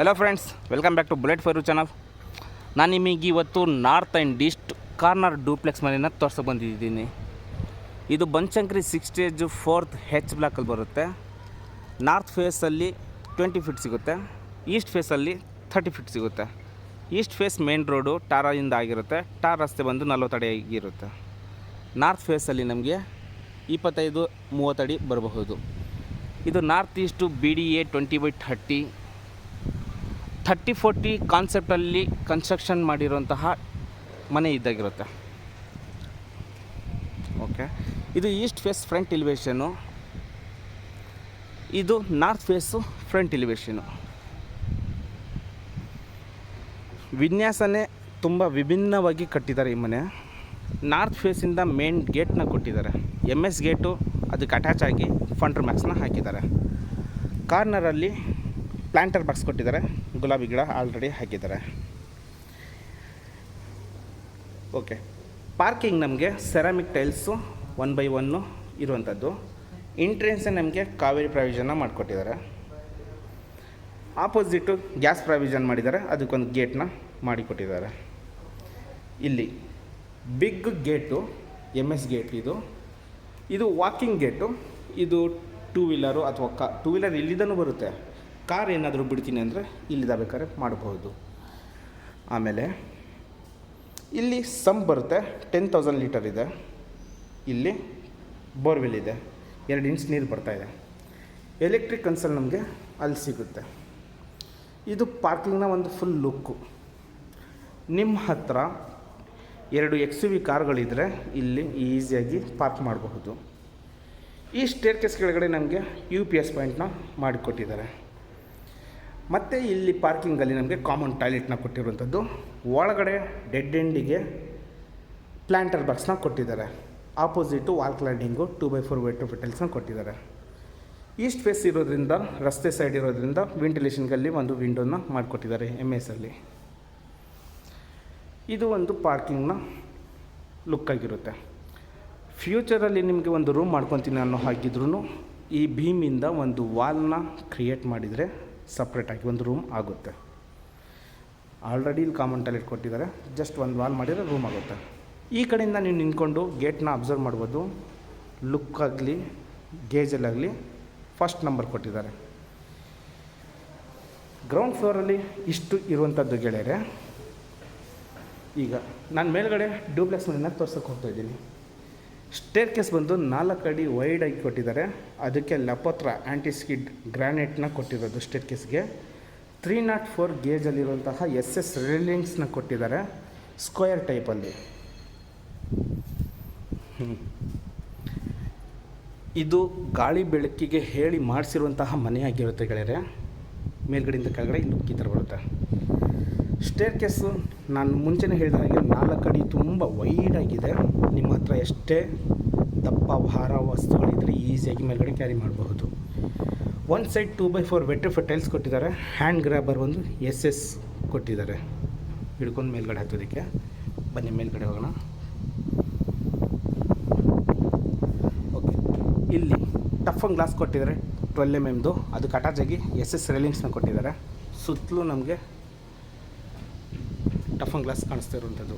Hello friends welcome back to bullet fire channel ನಾನು ನಿಮಗೆ ಇವತ್ತು north and east corner duplex ಮನೆಯನ್ನು ತೋರ್ಸೋ ಬಂದಿದ್ದೀನಿ. ಇದು Banashankari six stage fourth H ಬ್ಲಾಕಲ್ಲಿ ಬರುತ್ತೆ. ನಾರ್ತ್ ಫೇಸಲ್ಲಿ ಟ್ವೆಂಟಿ ಫೀಟ್ ಸಿಗುತ್ತೆ. ಈಸ್ಟ್ ಫೇಸಲ್ಲಿ ಥರ್ಟಿ ಫೀಟ್ ಸಿಗುತ್ತೆ. ಈಸ್ಟ್ ಫೇಸ್ ಮೇನ್ ರೋಡು ಟಾರಿಂದ ಆಗಿರುತ್ತೆ. ಟಾರ್ ರಸ್ತೆ ಬಂದು ನಲ್ವತ್ತಡಿ ಆಗಿರುತ್ತೆ. ನಾರ್ತ್ ಫೇಸಲ್ಲಿ ನಮಗೆ ಇಪ್ಪತ್ತೈದು ಮೂವತ್ತಡಿ ಬರಬಹುದು. ಇದು north east B D A twenty by thirty thirty forty ಕಾನ್ಸೆಪ್ಟಲ್ಲಿ construction ಮಾಡಿರುವಂತಹ ಮನೆ ಇದ್ದಾಗಿರುತ್ತೆ. ಓಕೆ. ಇದು ಈಸ್ಟ್ ಫೇಸ್ ಫ್ರಂಟ್ ಇಲಿವೇಷನು ಇದು ನಾರ್ತ್ ಫೇಸು ಫ್ರಂಟ್ ಇಲಿವೇಷನು ವಿನ್ಯಾಸನೇ ತುಂಬ ವಿಭಿನ್ನವಾಗಿ ಕಟ್ಟಿದ್ದಾರೆ ಈ ಮನೆ. ನಾರ್ತ್ ಫೇಸಿಂದ ಮೇನ್ ಗೇಟ್ನ ಕೊಟ್ಟಿದ್ದಾರೆ. ಎಂ ಎಸ್ ಗೇಟು ಅದಕ್ಕೆ ಅಟ್ಯಾಚ್ ಆಗಿ ಫಂಡ್ರ್ ಮ್ಯಾಕ್ಸ್ನ ಹಾಕಿದ್ದಾರೆ. ಕಾರ್ನರಲ್ಲಿ ಪ್ಲ್ಯಾಂಟರ್ ಬಾಕ್ಸ್ ಕೊಟ್ಟಿದ್ದಾರೆ. ಗುಲಾಬಿ ಗಿಡ ಆಲ್ರೆಡಿ ಹಾಕಿದ್ದಾರೆ. ಓಕೆ ಪಾರ್ಕಿಂಗ್ ನಮಗೆ ceramic tiles one by one ಇರುವಂಥದ್ದು ಎಂಟ್ರೆನ್ಸೇ ನಮಗೆ ಕಾವೇರಿ ಪ್ರಾವಿಷನ್ನ ಮಾಡಿಕೊಟ್ಟಿದ್ದಾರೆ. ಆಪೋಸಿಟು ಗ್ಯಾಸ್ ಪ್ರಾವಿಷನ್ ಮಾಡಿದ್ದಾರೆ. ಅದಕ್ಕೊಂದು ಗೇಟ್ನ ಮಾಡಿಕೊಟ್ಟಿದ್ದಾರೆ. ಇಲ್ಲಿ big gate M S gate ಇದು. ಇದು ವಾಕಿಂಗ್ ಗೇಟು ಇದು ಟೂ ವೀಲರು ಅಥವಾ ಕ ಟೂ ವೀಲರ್ ಇಲ್ಲಿದನು ಬರುತ್ತೆ. ಕಾರ್ ಏನಾದರೂ ಬಿಡ್ತೀನಿ ಅಂದರೆ ಇಲ್ಲಿ ಬೇಕಾದ್ರೆ ಮಾಡಬಹುದು ಆಮೇಲೆ ಇಲ್ಲಿ ಸಮ್ ಬರುತ್ತೆ ಟೆನ್ ತೌಸಂಡ್ ಲೀಟರ್ ಇದೆ. ಇಲ್ಲಿ ಬೋರ್ವೆಲ್ ಇದೆ, ಎರಡು ಇಂಚ್ ನೀರು ಬರ್ತಾ ಇದೆ. ಎಲೆಕ್ಟ್ರಿಕ್ ಕನ್ಸಲ್ ನಮಗೆ ಅಲ್ಲಿ ಸಿಗುತ್ತೆ. ಇದು ಪಾರ್ಕಿಂಗ್ನ ಒಂದು ಫುಲ್ ಲುಕ್ಕು ನಿಮ್ಮ ಹತ್ರ ಎರಡು ಎಕ್ಸ್ ವಿ ಕಾರ್ಗಳಿದ್ದರೆ ಇಲ್ಲಿ ಈಸಿಯಾಗಿ ಪಾರ್ಕ್ ಮಾಡಬಹುದು. ಈ ಸ್ಟೇರ್ ಕೇಸ್ ಕೆಳಗಡೆ ನಮಗೆ ಯು ಪಿ ಎಸ್ ಪಾಯಿಂಟ್ನ ಮಾಡಿಕೊಟ್ಟಿದ್ದಾರೆ. ಮತ್ತು ಇಲ್ಲಿ ಪಾರ್ಕಿಂಗಲ್ಲಿ ನಮಗೆ ಕಾಮನ್ ಟಾಯ್ಲೆಟ್ನ ಕೊಟ್ಟಿರುವಂಥದ್ದು. ಒಳಗಡೆ ಡೆಡ್ ಎಂಡಿಗೆ ಪ್ಲ್ಯಾಂಟರ್ ಬಾಕ್ಸ್ನ ಕೊಟ್ಟಿದ್ದಾರೆ. Opposite wall cladding two by four white ಫಿಟಲ್ಸ್ನ ಕೊಟ್ಟಿದ್ದಾರೆ. ಈಸ್ಟ್ ಫೇಸ್ ಇರೋದ್ರಿಂದ, ರಸ್ತೆ ಸೈಡ್ ಇರೋದ್ರಿಂದ ವೆಂಟಿಲೇಷನ್ಗಲ್ಲಿ ಒಂದು ವಿಂಡೋನ ಮಾಡಿಕೊಟ್ಟಿದ್ದಾರೆ ಎಂ ಅಲ್ಲಿ. ಇದು ಒಂದು ಪಾರ್ಕಿಂಗ್ನ ಲುಕ್ ಆಗಿರುತ್ತೆ. ಫ್ಯೂಚರಲ್ಲಿ ನಿಮಗೆ ಒಂದು ರೂಮ್ ಮಾಡ್ಕೊತೀನಿ ಅನ್ನೋ ಹಾಗಿದ್ರೂ ಈ ಭೀಮಿಂದ ಒಂದು ವಾಲ್ನ ಕ್ರಿಯೇಟ್ ಮಾಡಿದರೆ ಸಪ್ರೇಟಾಗಿ ಒಂದು ರೂಮ್ ಆಗುತ್ತೆ. ಆಲ್ರೆಡಿ ಇಲ್ಲಿ ಕಾಮನ್ ಟಾಯ್ಲೆಟ್ ಕೊಟ್ಟಿದ್ದಾರೆ ಜಸ್ಟ್ ಒಂದು ವಾಲ್ ಮಾಡಿದರೆ ರೂಮ್ ಆಗುತ್ತೆ. ಈ ಕಡೆಯಿಂದ ನೀವು ನಿಂತ್ಕೊಂಡು ಗೇಟ್ನ ಅಬ್ಸರ್ವ್ ಮಾಡ್ಬೋದು. ಲುಕ್ ಆಗಲಿ ಗೇಜಲ್ಲಾಗಲಿ ಫಸ್ಟ್ ನಂಬರ್ ಕೊಟ್ಟಿದ್ದಾರೆ. ಗ್ರೌಂಡ್ ಫ್ಲೋರಲ್ಲಿ ಇಷ್ಟು ಇರುವಂಥದ್ದು ಗೆಳೆಯರೆ, ಈಗ ನಾನು ಮೇಲ್ಗಡೆ ಡ್ಯೂಪ್ಲೆಕ್ಸ್ ಮನೆಯನ್ನು ಹೋಗ್ತಾ ಇದ್ದೀನಿ. ಸ್ಟೇರ್ ಕೇಸ್ ಬಂದು ನಾಲ್ಕು ಅಡಿ ವೈಡಾಗಿ ಕೊಟ್ಟಿದ್ದಾರೆ. ಅದಕ್ಕೆ ಲಪತ್ರ ಆ್ಯಂಟಿಸ್ಕಿಡ್ ಗ್ರಾನೈಟ್ನ ಕೊಟ್ಟಿರೋದು ಸ್ಟೇರ್ ಕೇಸ್ಗೆ ತ್ರೀ ನಾಟ್ ಫೋರ್ ಗೇಜಲ್ಲಿರುವಂತಹ ಎಸ್ ಎಸ್ ರೇಲಿಂಗ್ಸ್ನ ಕೊಟ್ಟಿದ್ದಾರೆ ಸ್ಕ್ವೇರ್ ಟೈಪಲ್ಲಿ. ಇದು ಗಾಳಿ ಬೆಳಕಿಗೆ ಹೇಳಿ ಮಾಡಿಸಿರುವಂತಹ ಮನೆಯಾಗಿರುತ್ತೆ ಗೆಳೆಯರೆ. ಮೇಲ್ಗಡೆಯಿಂದ ಕೆಳಗಡೆ ಈ ಥರ ಬರುತ್ತೆ. ಸ್ಟೇರ್ ಕೇಸು ನಾನು ಮುಂಚೆನೇ ಹೇಳಿದ ಹಾಗೆ ನಾಲ್ಕು ಅಡಿ ತುಂಬ ವೈಡಾಗಿದೆ ನಿಮ್ಮ ಹತ್ರ ಎಷ್ಟೇ ದಪ್ಪ ಭಾರ ವಸ್ತುಗಳಿದ್ದರೆ ಈಸಿಯಾಗಿ ಮೇಲ್ಗಡೆ ಕ್ಯಾರಿ ಮಾಡಬಹುದು. One side two by four vitrify tiles ಕೊಟ್ಟಿದ್ದಾರೆ. ಹ್ಯಾಂಡ್ ಗ್ರ್ಯಾಬರ್ ಒಂದು ಎಸ್ ಎಸ್ ಕೊಟ್ಟಿದ್ದಾರೆ. ಹಿಡ್ಕೊಂಡು ಮೇಲ್ಗಡೆ ಹತ್ತೋದಕ್ಕೆ. ಬನ್ನಿ, ಮೇಲ್ಗಡೆ ಹೋಗೋಣ. ಓಕೆ ಇಲ್ಲಿ ಟಫನ್ ಗ್ಲಾಸ್ ಕೊಟ್ಟಿದ್ದಾರೆ. ಟ್ವೆಲ್ ಎಂ ಎಮ್ದು ಅದು ಕಟಾಜಾಗಿ ಎಸ್ ಎಸ್ ರೇಲಿಂಗ್ಸ್ನ ಕೊಟ್ಟಿದ್ದಾರೆ. ಸುತ್ತಲೂ ನಮಗೆ ಟಫನ್ ಗ್ಲಾಸ್ ಕಾಣಿಸ್ತಾ ಇರುವಂಥದ್ದು.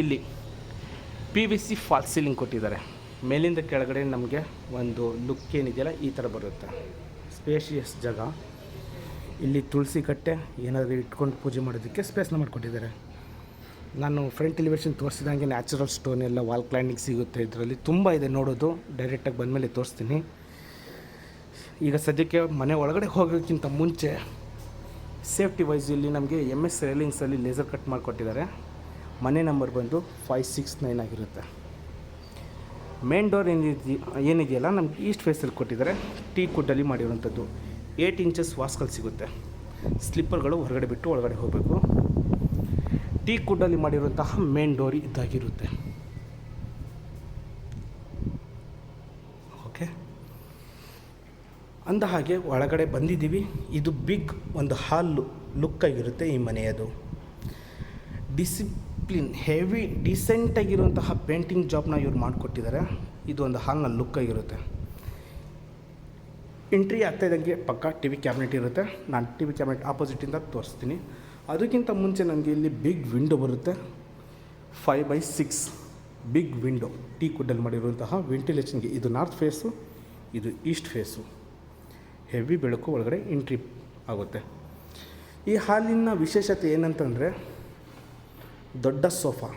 ಇಲ್ಲಿ P V C fall ceiling ಕೊಟ್ಟಿದ್ದಾರೆ. ಮೇಲಿಂದ ಕೆಳಗಡೆ ನಮಗೆ ಒಂದು ಲುಕ್ ಏನಿದೆಯಲ್ಲ, ಈ ಥರ ಬರುತ್ತೆ. ಸ್ಪೇಷಿಯಸ್ ಜಾಗ. ಇಲ್ಲಿ ತುಳಸಿ ಕಟ್ಟೆ, ಏನಾದರೂ ಇಟ್ಕೊಂಡು ಪೂಜೆ ಮಾಡೋದಕ್ಕೆ ಸ್ಪೇಸ್ನ ಮಾಡಿಕೊಟ್ಟಿದ್ದಾರೆ. ನಾನು ಫ್ರಂಟ್ ಎಲಿವೇಶನ್ ತೋರಿಸಿದಂಗೆ ನ್ಯಾಚುರಲ್ ಸ್ಟೋನ್ ಎಲ್ಲ ವಾಲ್ ಕ್ಲೈನಿಂಗ್ ಸಿಗುತ್ತೆ ಇದರಲ್ಲಿ. ತುಂಬ ಇದೆ ನೋಡೋದು ಡೈರೆಕ್ಟಾಗಿ ಬಂದಮೇಲೆ ತೋರಿಸ್ತೀನಿ. ಈಗ ಸದ್ಯಕ್ಕೆ ಮನೆ ಒಳಗಡೆ ಹೋಗೋಕ್ಕಿಂತ ಮುಂಚೆ ಸೇಫ್ಟಿ ವೈಸ್ ಇಲ್ಲಿ ನಮಗೆ ಎಂ ಎಸ್ ರೈಲಿಂಗ್ಸಲ್ಲಿ ಲೇಸರ್ ಕಟ್ ಮಾಡಿಕೊಟ್ಟಿದ್ದಾರೆ. ಮನೆ ನಂಬರ್ ಬಂದು ಫೈವ್ ಸಿಕ್ಸ್ ನೈನ್ ಆಗಿರುತ್ತೆ. ಮೇನ್ ಡೋರ್ ಏನಿದೆ ಏನಿದೆಯಲ್ಲ, ನಮ್ಗೆ ಈಸ್ಟ್ ಫೇಸಲ್ಲಿ ಕೊಟ್ಟಿದ್ದಾರೆ. ಟೀ ಕುಡ್ಡಲ್ಲಿ ಮಾಡಿರುವಂಥದ್ದು. ಏಯ್ಟ್ ಇಂಚಸ್ ವಾಸ್ಕಲ್ ಸಿಗುತ್ತೆ. ಸ್ಲಿಪ್ಪರ್ಗಳು ಹೊರಗಡೆ ಬಿಟ್ಟು ಒಳಗಡೆ ಹೋಗಬೇಕು. ಟೀ ಕುಡ್ಡಲ್ಲಿ ಮಾಡಿರುವಂತಹ ಮೇನ್ ಡೋರ್ ಇದ್ದಾಗಿರುತ್ತೆ ಓಕೆ ಅಂದ ಹಾಗೆ ಒಳಗಡೆ ಬಂದಿದ್ದೀವಿ. ಇದು ಬಿಗ್ ಒಂದು ಹಾಲ್ ಲುಕ್ ಆಗಿರುತ್ತೆ ಈ ಮನೆಯದು. ಡಿಸಿಪ್ಲಿನ್ ಹೆವಿ ಡಿಸೆಂಟಾಗಿರುವಂತಹ ಪೇಂಟಿಂಗ್ ಜಾಬ್ನ ಇವ್ರು ಮಾಡಿಕೊಟ್ಟಿದ್ದಾರೆ. ಇದು ಒಂದು ಹಾಲ್ನ ಲುಕ್ ಆಗಿರುತ್ತೆ. ಎಂಟ್ರಿ ಆಗ್ತಾ ಇದ್ದಂಗೆ ಪಕ್ಕ ಟಿ ವಿ ಕ್ಯಾಬಿನೆಟ್ ಇರುತ್ತೆ. ನಾನು ಟಿ ವಿ ಕ್ಯಾಬಿನೆಟ್ ಆಪೋಸಿಟಿಂದ ತೋರಿಸ್ತೀನಿ. ಅದಕ್ಕಿಂತ ಮುಂಚೆ ನನಗೆ ಇಲ್ಲಿ ಬಿಗ್ ವಿಂಡೋ ಬರುತ್ತೆ. Five by six big window tea ಕುಡ್ಡಲ್ಲಿ ಮಾಡಿರುವಂತಹ ವೆಂಟಿಲೇಷನ್ಗೆ ಇದು ನಾರ್ತ್ ಫೇಸು ಇದು ಈಸ್ಟ್ ಫೇಸು ಹೆವಿ ಬೆಳಕು ಒಳಗಡೆ ಎಂಟ್ರಿ ಆಗುತ್ತೆ. ಈ ಹಾಲಿನ ವಿಶೇಷತೆ ಏನಂತಂದರೆ ದೊಡ್ಡ ಸೋಫಾ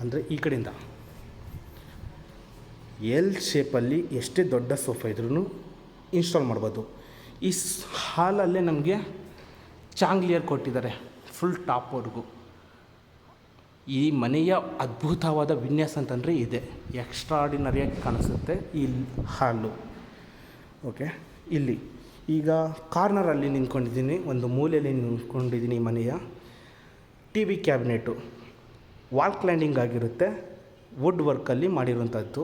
ಅಂದರೆ ಈ ಕಡೆಯಿಂದ. ಎಲ್ ಶೇಪಲ್ಲಿ ಎಷ್ಟೇ ದೊಡ್ಡ ಸೋಫಾ ಇದ್ರೂ ಇನ್ಸ್ಟಾಲ್ ಮಾಡ್ಬೋದು. ಈ ಹಾಲಲ್ಲೇ ನಮಗೆ ಚಾಂಗ್ಲಿಯರ್ ಕೊಟ್ಟಿದ್ದಾರೆ ಫುಲ್ ಟಾಪ್ವರೆಗೂ ಈ ಮನೆಯ ಅದ್ಭುತವಾದ ವಿನ್ಯಾಸ ಅಂತಂದರೆ ಇದೆ. ಎಕ್ಸ್ಟ್ರಾಡಿನರಿಯಾಗಿ ಕಾಣಿಸುತ್ತೆ ಈ ಹಾಲು. ಓಕೆ ಇಲ್ಲಿ. ಈಗ ಕಾರ್ನರಲ್ಲಿ ನಿಂತ್ಕೊಂಡಿದ್ದೀನಿ. ಒಂದು ಮೂಲೆಯಲ್ಲಿ ನಿಂತ್ಕೊಂಡಿದ್ದೀನಿ ಮನೆಯ. T V cabinet wall cladding ಆಗಿರುತ್ತೆ. ವುಡ್ ವರ್ಕಲ್ಲಿ ಮಾಡಿರುವಂಥದ್ದು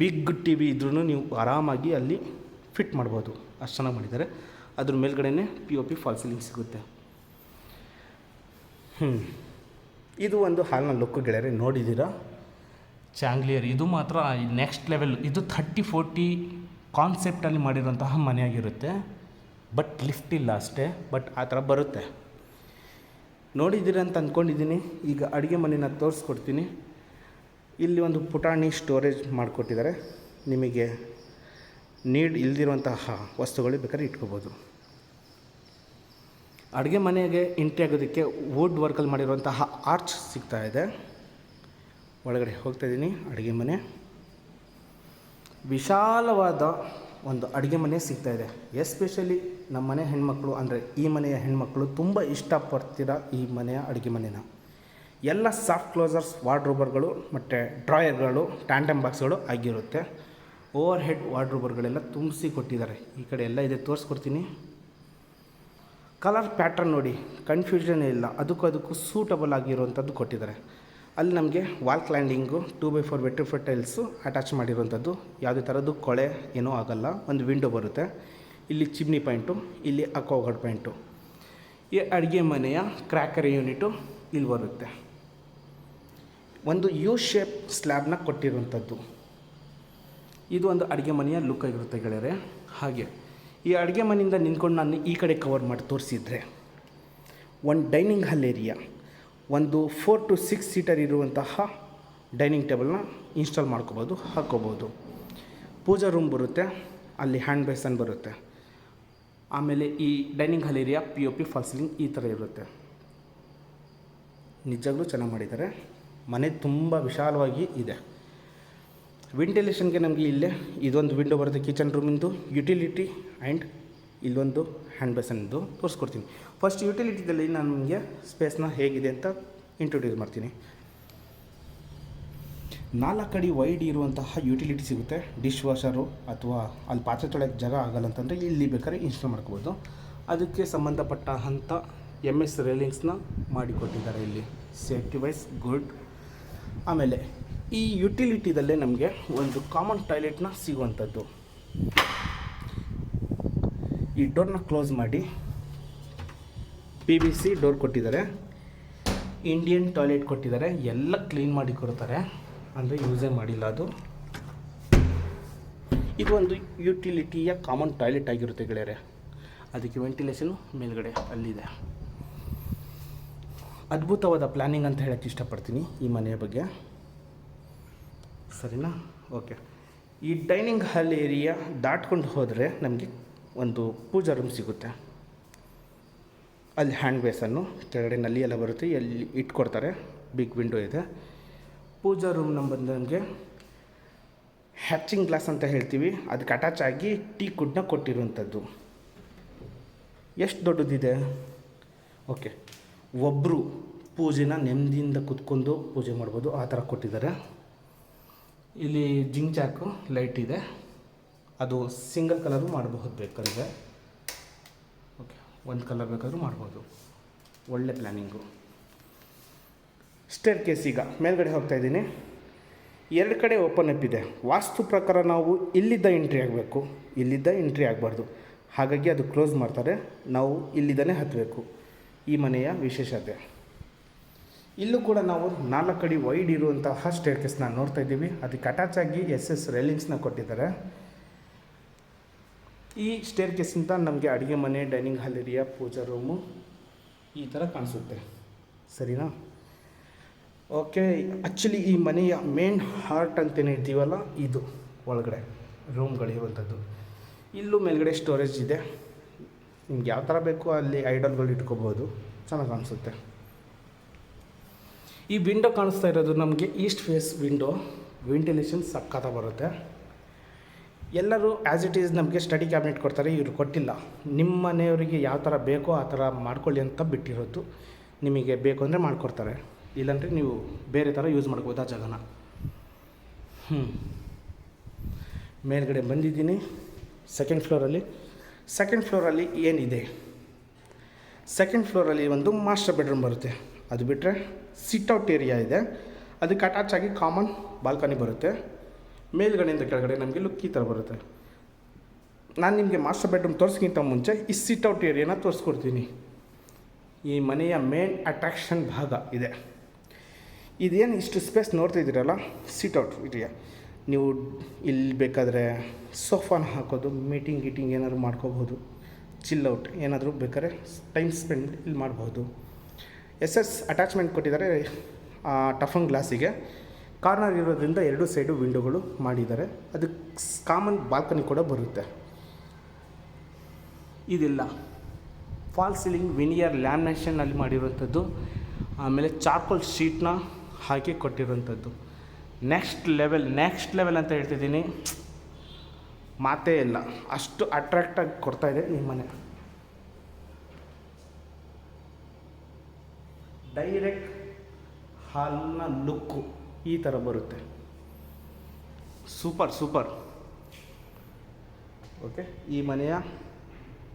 ಬಿಗ್ ಟಿ ವಿ ಇದ್ರೂ ನೀವು ಆರಾಮಾಗಿ ಅಲ್ಲಿ ಫಿಟ್ ಮಾಡ್ಬೋದು. ಅಷ್ಟು ಚೆನ್ನಾಗಿ ಮಾಡಿದ್ದಾರೆ. ಅದ್ರ ಮೇಲ್ಗಡೆನೇ P O P fall ceiling ಸಿಗುತ್ತೆ. ಹ್ಞೂ ಇದು ಒಂದು ಹಾಲ್ನ ಲುಕ್ ಗೆಳೆಯರೆ, ನೋಡಿದ್ದೀರಾ? ಚಾಂಗ್ಲಿಯರ್, ಇದು ಮಾತ್ರ ನೆಕ್ಸ್ಟ್ ಲೆವೆಲ್ ಇದು ಥರ್ಟಿ ಫೋರ್ಟಿ ಕಾನ್ಸೆಪ್ಟಲ್ಲಿ ಮಾಡಿರುವಂತಹ ಮನೆಯಾಗಿರುತ್ತೆ ಬಟ್ ಲಿಫ್ಟ್ ಇಲ್ಲ ಅಷ್ಟೇ ಬಟ್ ಆ ಥರ ಬರುತ್ತೆ. ನೋಡಿದ್ದೀರ ಅಂತ ಅಂದ್ಕೊಂಡಿದ್ದೀನಿ ಈಗ ಅಡುಗೆ ಮನೆನ ತೋರಿಸ್ಕೊಡ್ತೀನಿ. ಇಲ್ಲಿ ಒಂದು ಪುಟಾಣಿ ಸ್ಟೋರೇಜ್ ಮಾಡಿಕೊಟ್ಟಿದ್ದಾರೆ. ನಿಮಗೆ ನೀಡ್ ಇಲ್ದಿರುವಂತಹ ವಸ್ತುಗಳು ಬೇಕಾದ್ರೆ ಇಟ್ಕೋಬೋದು. ಅಡುಗೆ ಮನೆಗೆ ಎಂಟ್ರಿ ಆಗೋದಕ್ಕೆ ವುಡ್ ವರ್ಕಲ್ಲಿ ಮಾಡಿರುವಂತಹ ಆರ್ಚ್ ಸಿಗ್ತಾ ಇದೆ. ಒಳಗಡೆ ಹೋಗ್ತಾ ಇದ್ದೀನಿ ಅಡುಗೆ ಮನೆ. ವಿಶಾಲವಾದ ಒಂದು ಅಡುಗೆ ಮನೆ ಸಿಗ್ತಾ ಇದೆ. ಎಸ್ಪೆಷಲಿ ನಮ್ಮ ಮನೆ ಹೆಣ್ಮಕ್ಳು ಅಂದರೆ ಈ ಮನೆಯ ಹೆಣ್ಮಕ್ಳು ತುಂಬ ಇಷ್ಟಪಡ್ತೀರ ಈ ಮನೆಯ ಅಡುಗೆ ಮನೆನ. ಎಲ್ಲ ಸಾಫ್ಟ್ ಕ್ಲೋಸರ್ಸ್ ವಾರ್ಡ್ರೋಬರ್ಗಳು ಮತ್ತು ಡ್ರಾಯರ್ಗಳು ಟ್ಯಾಂಟಮ್ ಬಾಕ್ಸ್ಗಳು ಆಗಿರುತ್ತೆ. ಓವರ್ ಹೆಡ್ ವಾರ್ಡ್ರೋಬರ್ಗಳೆಲ್ಲ ತುಂಬಿಸಿ ಕೊಟ್ಟಿದ್ದಾರೆ. ಈ ಕಡೆ ಎಲ್ಲ ಇದೆ, ತೋರಿಸ್ಕೊಡ್ತೀನಿ. ಕಲರ್ ಪ್ಯಾಟ್ರನ್ ನೋಡಿ ಕನ್ಫ್ಯೂಷನ್ ಇಲ್ಲ. ಅದಕ್ಕೂ ಅದಕ್ಕೂ ಸೂಟಬಲ್ ಆಗಿರುವಂಥದ್ದು ಕೊಟ್ಟಿದ್ದಾರೆ. ಅಲ್ಲಿ ನಮಗೆ wall cladding two by four vitrified tiles attach ಮಾಡಿರುವಂಥದ್ದು. ಯಾವುದೇ ಥರದ್ದು ಕೊಳೆ ಏನೂ ಆಗಲ್ಲ, ಒಂದು ವಿಂಡೋ ಬರುತ್ತೆ. ಇಲ್ಲಿ ಚಿಮ್ನಿ ಪಾಯಿಂಟು ಇಲ್ಲಿ ಅಕ್ವಾಗಾರ್ಡ್ ಪಾಯಿಂಟು ಈ ಅಡುಗೆ ಮನೆಯ ಕ್ರ್ಯಾಕರ್ ಯೂನಿಟು ಇಲ್ಲಿ ಬರುತ್ತೆ. ಒಂದು ಯು ಶೇಪ್ ಸ್ಲ್ಯಾಬ್ನ ಕೊಟ್ಟಿರುವಂಥದ್ದು. ಇದು ಒಂದು ಅಡುಗೆ ಮನೆಯ ಲುಕ್ ಆಗಿರುತ್ತೆ ಗೆಳೆಯರೆ. ಹಾಗೆ, ಈ ಅಡುಗೆ ಮನೆಯಿಂದ ನಿಂತ್ಕೊಂಡು ನಾನು ಈ ಕಡೆ ಕವರ್ ಮಾಡಿ ತೋರಿಸಿದ್ರೆ ಒಂದು ಡೈನಿಂಗ್ ಹಾಲ್ ಏರಿಯಾ ಒಂದು ಫೋರ್ ಟು ಸಿಕ್ಸ್ ಸೀಟರ್ ಇರುವಂತಹ ಡೈನಿಂಗ್ ಟೇಬಲ್ನ ಇನ್ಸ್ಟಾಲ್ ಮಾಡ್ಕೋಬೋದು, ಹಾಕ್ಕೋಬೋದು. ಪೂಜಾ ರೂಮ್ ಬರುತ್ತೆ, ಅಲ್ಲಿ ಹ್ಯಾಂಡ್ ಬೇಸನ್ ಬರುತ್ತೆ. ಆಮೇಲೆ ಈ dining hall area P O P fall ceiling ಈ ಥರ ಇರುತ್ತೆ. ನಿಜವಾಗ್ಲೂ ಚೆನ್ನಾಗಿ ಮಾಡಿದ್ದಾರೆ. ಮನೆ ತುಂಬ ವಿಶಾಲವಾಗಿ ಇದೆ. ವೆಂಟಿಲೇಷನ್ಗೆ ನಮಗೆ ಇಲ್ಲೇ ಇದೊಂದು ವಿಂಡೋ ಬರುತ್ತೆ ಕಿಚನ್ ರೂಮಿಂದು ಯುಟಿಲಿಟಿ ಆ್ಯಂಡ್ ಇಲ್ಲೊಂದು ಹ್ಯಾಂಡ್ ಬೇಸನ್ದು ತೋರಿಸ್ಕೊಡ್ತೀನಿ. ಫಸ್ಟ್ ಯುಟಿಲಿಟಿದಲ್ಲಿ ನಾನು ನಿಮಗೆ ಸ್ಪೇಸ್ನ ಹೇಗಿದೆ ಅಂತ ಇಂಟ್ರೊಡ್ಯೂಸ್ ಮಾಡ್ತೀನಿ. ನಾಲ್ಕು ಅಡಿ ವೈಡ್ ಇರುವಂತಹ ಯುಟಿಲಿಟಿ ಸಿಗುತ್ತೆ. ಡಿಶ್ ವಾಷರು ಅಥವಾ ಅಲ್ಲಿ ಪಾತ್ರೆ ತೊಳೆಯೋಕ್ಕೆ ಜಾಗ ಆಗಲ್ಲ ಅಂತಂದರೆ ಇಲ್ಲಿ ಬೇಕಾದ್ರೆ ಇನ್ಸ್ಟಾಲ್ ಮಾಡ್ಕೋಬೋದು. ಅದಕ್ಕೆ ಸಂಬಂಧಪಟ್ಟ ಹಂತ ಎಂ ಎಸ್ ರೇಲಿಂಗ್ಸ್ನ ಮಾಡಿಕೊಟ್ಟಿದ್ದಾರೆ ಇಲ್ಲಿ. ಸೇಫ್ಟಿ ವೈಸ್ ಗುಡ್ ಆಮೇಲೆ ಈ ಯುಟಿಲಿಟಿದಲ್ಲೇ ನಮಗೆ ಒಂದು ಕಾಮನ್ ಟಾಯ್ಲೆಟ್ನ ಸಿಗುವಂಥದ್ದು ಈ ಡೋರ್ನ ಕ್ಲೋಸ್ ಮಾಡಿ ಪಿ ವಿ ಸಿ ಡೋರ್ ಕೊಟ್ಟಿದ್ದಾರೆ. ಇಂಡಿಯನ್ ಟಾಯ್ಲೆಟ್ ಕೊಟ್ಟಿದ್ದಾರೆ. ಎಲ್ಲ ಕ್ಲೀನ್ ಮಾಡಿ ಕೊಡ್ತಾರೆ. ಅಂದರೆ ಯೂಸೇ ಮಾಡಿಲ್ಲ ಅದು. ಇದು ಒಂದು ಯುಟಿಲಿಟಿಯ ಕಾಮನ್ ಟಾಯ್ಲೆಟ್ ಆಗಿರುತ್ತೆ ಗೆಳೆಯರೆ. ಅದಕ್ಕೆ ವೆಂಟಿಲೇಷನು ಮೇಲ್ಗಡೆ ಅಲ್ಲಿದೆ. ಅದ್ಭುತವಾದ ಪ್ಲ್ಯಾನಿಂಗ್ ಅಂತ ಹೇಳಕ್ಕೆ ಇಷ್ಟಪಡ್ತೀನಿ ಈ ಮನೆಯ ಬಗ್ಗೆ. ಸರಿನಾ? ಓಕೆ ಈ ಡೈನಿಂಗ್ ಹಾಲ್ ಏರಿಯಾ ದಾಟ್ಕೊಂಡು ಹೋದರೆ ನಮಗೆ ಒಂದು ಪೂಜಾ ರೂಮ್ ಸಿಗುತ್ತೆ. ಅಲ್ಲಿ ಹ್ಯಾಂಡ್ ಬೇಸನ್ನು ಕೆಳಗಡೆ ನಲ್ಲಿ ಎಲ್ಲ ಬರುತ್ತೆ, ಎಲ್ಲಿ ಇಟ್ಕೊಡ್ತಾರೆ ಬಿಗ್ ವಿಂಡೋ ಇದೆ. ಪೂಜಾ ರೂಮ್ ನಂಬರ್ ನಮಗೆ ಹ್ಯಾಚಿಂಗ್ ಗ್ಲಾಸ್ ಅಂತ ಹೇಳ್ತೀವಿ. ಅದಕ್ಕೆ ಅಟ್ಯಾಚ್ ಆಗಿ ಟೀ ಕುಡ್ನ ಕೊಟ್ಟಿರುವಂಥದ್ದು. ಎಷ್ಟು ದೊಡ್ಡದಿದೆ? ಓಕೆ ಒಬ್ಬರು ಪೂಜೆನ ನೆಮ್ಮದಿಯಿಂದ ಕುತ್ಕೊಂಡು ಪೂಜೆ ಮಾಡ್ಬೋದು, ಆ ಥರ ಕೊಟ್ಟಿದ್ದಾರೆ. ಇಲ್ಲಿ ಜಿಂಗ್ ಜಾಕು ಲೈಟ್ ಇದೆ. ಅದು ಸಿಂಗಲ್ ಕಲರು ಮಾಡಬಹುದು ಬೇಕಾದರೆ. ಓಕೆ ಒಂದು ಕಲರ್ ಬೇಕಾದರೂ ಮಾಡ್ಬೋದು ಒಳ್ಳೆ ಪ್ಲ್ಯಾನಿಂಗು ಸ್ಟೇರ್ ಕೇಸ್ ಈಗ, ಮೇಲ್ಗಡೆ ಹೋಗ್ತಾ ಇದ್ದೀನಿ. ಎರಡು ಕಡೆ ಓಪನ್ ಅಪ್ ಇದೆ. ವಾಸ್ತು ಪ್ರಕಾರ ನಾವು ಇಲ್ಲಿದ್ದ ಎಂಟ್ರಿ ಆಗಬೇಕು. ಇಲ್ಲಿದ್ದ ಎಂಟ್ರಿ ಆಗಬಾರ್ದು. ಹಾಗಾಗಿ ಅದು ಕ್ಲೋಸ್ ಮಾಡ್ತಾರೆ. ನಾವು ಇಲ್ಲಿದ್ದಾನೆ ಹತ್ತಬೇಕು ಈ ಮನೆಯ ವಿಶೇಷತೆ. ಇಲ್ಲೂ ಕೂಡ ನಾವು ನಾಲ್ಕು ಅಡಿ ವೈಡ್ ಇರುವಂತಹ ಸ್ಟೇರ್ ಕೇಸ್ನ ನೋಡ್ತಾ ಇದ್ದೀವಿ. ಅದಕ್ಕೆ ಅಟ್ಯಾಚ್ ಆಗಿ ಎಸ್ ಎಸ್ ರೈಲಿಂಗ್ಸ್ನ ಕೊಟ್ಟಿದ್ದಾರೆ. ಈ ಸ್ಟೇರ್ ಕೇಸಿಂದ ನಮಗೆ ಅಡುಗೆ ಮನೆ dining hall area pooja room ಈ ಥರ ಕಾಣಿಸುತ್ತೆ. ಸರಿನಾ? ಓಕೆ ಆ್ಯಕ್ಚುಲಿ ಈ ಮನೆಯ ಮೇನ್ ಹಾರ್ಟ್ ಅಂತೇನು ಇರ್ತೀವಲ್ಲ ಇದು ಒಳಗಡೆ ರೂಮ್ಗಳಿರುವಂಥದ್ದು ಇಲ್ಲೂ ಮೇಲ್ಗಡೆ ಸ್ಟೋರೇಜ್ ಇದೆ. ನಿಮ್ಗೆ ಯಾವ ಥರ ಬೇಕು ಅಲ್ಲಿ ಐಡಲ್ಗಳು ಇಟ್ಕೋಬೋದು, ಚೆನ್ನಾಗಿ ಕಾಣಿಸುತ್ತೆ. ಈ ವಿಂಡೋ ಕಾಣಿಸ್ತಾ ಇರೋದು ನಮಗೆ ಈಸ್ಟ್ ಫೇಸ್ ವಿಂಡೋ ವೆಂಟಿಲೇಷನ್ ಸಕ್ಕತ್ತ ಬರುತ್ತೆ. ಎಲ್ಲರೂ ಆ್ಯಸ್ ಇಟ್ ಈಸ್ ನಮಗೆ ಸ್ಟಡಿ ಕ್ಯಾಬಿನೆಟ್ ಕೊಡ್ತಾರೆ, ಇವರು ಕೊಟ್ಟಿಲ್ಲ. ನಿಮ್ಮ ಮನೆಯವರಿಗೆ ಯಾವ ಥರ ಬೇಕೋ ಆ ಥರ ಮಾಡ್ಕೊಳ್ಳಿ ಅಂತ ಬಿಟ್ಟಿರೋದು ನಿಮಗೆ ಬೇಕು ಅಂದರೆ ಮಾಡಿಕೊಡ್ತಾರೆ. ಇಲ್ಲಾಂದರೆ ನೀವು ಬೇರೆ ಥರ ಯೂಸ್ ಮಾಡ್ಬೋದು ಆ ಜಾಗನ. ಹ್ಞೂ ಮೇಲ್ಗಡೆ ಬಂದಿದ್ದೀನಿ. ಸೆಕೆಂಡ್ ಫ್ಲೋರಲ್ಲಿ ಸೆಕೆಂಡ್ ಫ್ಲೋರಲ್ಲಿ ಏನಿದೆ? ಸೆಕೆಂಡ್ ಫ್ಲೋರಲ್ಲಿ ಒಂದು ಮಾಸ್ಟರ್ ಬೆಡ್ರೂಮ್ ಬರುತ್ತೆ. ಅದು ಬಿಟ್ಟರೆ ಸಿಟ್ಔಟ್ ಏರಿಯಾ ಇದೆ. ಅದಕ್ಕೆ ಅಟ್ಯಾಚ್ ಆಗಿ ಕಾಮನ್ ಬಾಲ್ಕನಿ ಬರುತ್ತೆ. ಮೇಲ್ಗಡೆಯಿಂದ ಕೆಳಗಡೆ ನಮಗೆ ಲುಕ್ ಈ ಥರ ಬರುತ್ತೆ. ನಾನು ನಿಮಗೆ ಮಾಸ್ಟರ್ ಬೆಡ್ರೂಮ್ ತೋರಿಸ್ಕಿಂತ ಮುಂಚೆ ಈ ಸಿಟ್ಔಟ್ ಏರಿಯಾನ ತೋರಿಸ್ಕೊಡ್ತೀನಿ. ಈ ಮನೆಯ ಮೇನ್ ಅಟ್ರಾಕ್ಷನ್ ಭಾಗ ಇದೆ. ಇದೇನು ಇಷ್ಟು ಸ್ಪೇಸ್ ನೋಡ್ತಿದ್ದೀರಲ್ಲ ಸಿಟ್ಔಟ್ ಏರಿಯಾ ನೀವು ಇಲ್ಲಿ ಬೇಕಾದರೆ ಸೋಫಾನ ಹಾಕೋದು ಮೀಟಿಂಗ್ ಗೀಟಿಂಗ್ ಏನಾದರೂ ಮಾಡ್ಕೋಬೋದು ಚಿಲ್ ಔಟ್ ಏನಾದರೂ ಬೇಕಾದ್ರೆ ಟೈಮ್ ಸ್ಪೆಂಡ್ ಇಲ್ಲಿ ಮಾಡ್ಬೋದು ಎಸ್ ಎಸ್ ಅಟ್ಯಾಚ್ಮೆಂಟ್ ಕೊಟ್ಟಿದ್ದಾರೆ ಟಫನ್ ಗ್ಲಾಸಿಗೆ ಕಾರ್ನರ್ ಇರೋದ್ರಿಂದ ಎರಡು ಸೈಡು ವಿಂಡೋಗಳು ಮಾಡಿದ್ದಾರೆ. ಅದಕ್ಕೆ ಕಾಮನ್ ಬಾಲ್ಕನಿ ಕೂಡ ಬರುತ್ತೆ. ಇದಿಲ್ಲ. ಫಾಲ್ ಸೀಲಿಂಗ್ ವಿನಿಯರ್ ಲ್ಯಾಮಿನೇಷನಲ್ಲಿ ಮಾಡಿರುವಂಥದ್ದು, ಆಮೇಲೆ ಚಾರ್ಕೋಲ್ ಶೀಟ್ನ ಹಾಕಿ ಕೊಟ್ಟಿರುವಂಥದ್ದು. ನೆಕ್ಸ್ಟ್ ಲೆವೆಲ್ ನೆಕ್ಸ್ಟ್ ಲೆವೆಲ್ ಅಂತ ಹೇಳ್ತಿದ್ದೀನಿ. ಮಾತೇ ಇಲ್ಲ. ಅಷ್ಟು ಅಟ್ರ್ಯಾಕ್ಟಾಗಿ ಇದೆ ನಿಮ್ಮ ಮನೆ. ಡೈರೆಕ್ಟ್ ಹಾಲ್ನ ಲುಕ್ಕು. ಈ ಥರ ಬರುತ್ತೆ. Super super. ಓಕೆ, ಈ ಮನೆಯ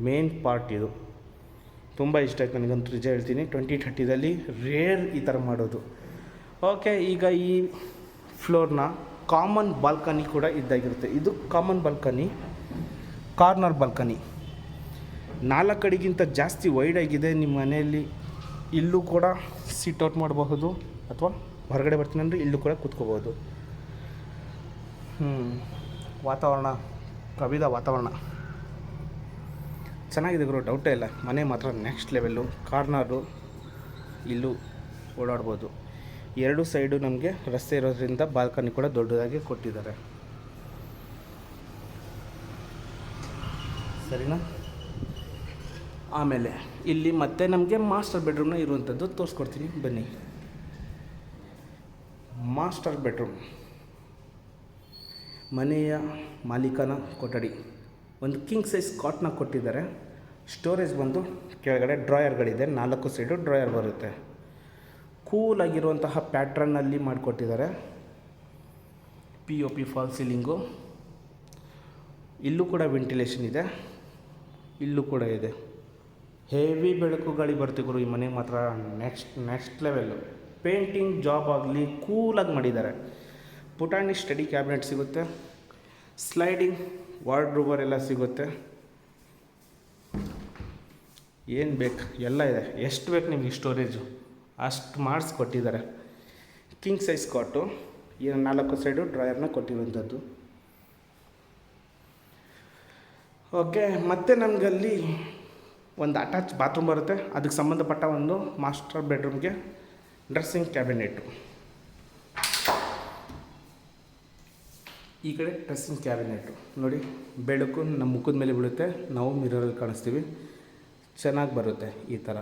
ಮೇನ್ ಪಾರ್ಟ್ ಇದು. ತುಂಬ ಇಷ್ಟ ಆಯ್ತು ನನಗಂತೂ ನಿಜ ಹೇಳ್ತೀನಿ. ಟ್ವೆಂಟಿ ಥರ್ಟಿದಲ್ಲಿ ರೇರ್ ಈ ಥರ ಮಾಡೋದು. ಓಕೆ, ಈಗ ಈ ಫ್ಲೋರ್ನ ಕಾಮನ್ ಬಾಲ್ಕನಿ ಕೂಡ ಇದ್ದಾಗಿರುತ್ತೆ. ಇದು ಕಾಮನ್ ಬಾಲ್ಕನಿ, ಕಾರ್ನರ್ ಬಾಲ್ಕನಿ. ನಾಲ್ಕು ಅಡಿಗಿಂತ ಜಾಸ್ತಿ ವೈಡ್ ಆಗಿದೆ. ನಿಮ್ಮ ಮನೆಯಲ್ಲಿ ಇಲ್ಲೂ ಕೂಡ ಸಿಟ್ ಔಟ್ ಮಾಡಬಹುದು ಅಥವಾ ಹೊರಗಡೆ ಬರ್ತೀನಿ ಅಂದರೆ ಇಲ್ಲೂ ಕೂಡ ಕೂತ್ಕೋಬೋದು. ಹ್ಞೂ ವಾತಾವರಣ, ಕವಿದ ವಾತಾವರಣ. ಚೆನ್ನಾಗಿದೆ ಗುರು ಡೌಟೇ ಇಲ್ಲ. ಮನೆ ಮಾತ್ರ ನೆಕ್ಸ್ಟ್ ಲೆವೆಲ್ಲು ಕಾರ್ನರು ಇಲ್ಲೂ ಓಡಾಡ್ಬೋದು. ಎರಡು ಸೈಡು ನಮಗೆ ರಸ್ತೆ ಇರೋದ್ರಿಂದ ಬಾಲ್ಕನಿ ಕೂಡ ದೊಡ್ಡದಾಗಿ ಕೊಟ್ಟಿದ್ದಾರೆ. ಸರಿನಾ? ಆಮೇಲೆ, ಇಲ್ಲಿ ಮತ್ತೆ ನಮಗೆ ಮಾಸ್ಟರ್ ಬೆಡ್ರೂಮ್ನ ಇರುವಂಥದ್ದು ತೋರಿಸ್ಕೊಡ್ತೀನಿ. ಬನ್ನಿ. Master bedroom. ಮನೆಯ ಮಾಲೀಕನ ಕೊಠಡಿ. ಒಂದು ಕಿಂಗ್ ಸೈಜ್ ಕಾಟ್ನ ಕೊಟ್ಟಿದ್ದಾರೆ. ಸ್ಟೋರೇಜ್ ಬಂದು ಕೆಳಗಡೆ ಡ್ರಾಯರ್ಗಳಿದೆ. ನಾಲ್ಕು ಸೈಡು ಡ್ರಾಯರ್ ಬರುತ್ತೆ. ಕೂಲಾಗಿರುವಂತಹ ಪ್ಯಾಟ್ರನ್ನಲ್ಲಿ ಮಾಡಿಕೊಟ್ಟಿದ್ದಾರೆ. P O P fall ceiling. ಇಲ್ಲೂ ಕೂಡ ವೆಂಟಿಲೇಷನ್ ಇದೆ. ಇಲ್ಲೂ ಕೂಡ ಇದೆ. ಹೆವಿ ಬೆಳಕು ಗಾಳಿ ಗುರು ಈ ಮನೆಗೆ ಮಾತ್ರ. Next next level. Painting job ಆಗಲಿ ಕೂಲಾಗಿ ಮಾಡಿದ್ದಾರೆ. ಪುಟಾಣಿ ಸ್ಟಡಿ ಕ್ಯಾಬಿನೆಟ್ ಸಿಗುತ್ತೆ. ಸ್ಲೈಡಿಂಗ್, ವಾರ್ಡ್ರೂಬರ್ ಎಲ್ಲ ಸಿಗುತ್ತೆ. ಏನು ಬೇಕು? ಎಲ್ಲ ಇದೆ. ಎಷ್ಟು ಬೇಕು ನಿಮಗೆ ಸ್ಟೋರೇಜು ಅಷ್ಟು ಮಾಡಿಸ್ಕೊಟ್ಟಿದ್ದಾರೆ ಕಿಂಗ್ ಸೈಜ್ ಕಾಟು ಈ ನಾಲ್ಕು ಸೈಡು ಡ್ರಾಯರ್ನ ಕೊಟ್ಟಿರುವಂಥದ್ದು. ಓಕೆ ಮತ್ತು ನಮಗಲ್ಲಿ ಒಂದು ಅಟ್ಯಾಚ್ ಬಾತ್ರೂಮ್ ಬರುತ್ತೆ. ಅದಕ್ಕೆ ಸಂಬಂಧಪಟ್ಟ ಒಂದು ಮಾಸ್ಟರ್ ಬೆಡ್ರೂಮ್ಗೆ ಡ್ರೆಸ್ಸಿಂಗ್ ಕ್ಯಾಬಿನೆಟ್ಟು ಈ ಕಡೆ ಡ್ರೆಸ್ಸಿಂಗ್ ಕ್ಯಾಬಿನೆಟ್ಟು ನೋಡಿ, ಬೆಳಕು ನಮ್ಮ ಮುಖದ ಮೇಲೆ ಬೀಳುತ್ತೆ, ನಾವು ಮಿರರಲ್ಲಿ ಕಾಣಿಸ್ತೀವಿ. ಚೆನ್ನಾಗಿ ಬರುತ್ತೆ ಈ ಥರ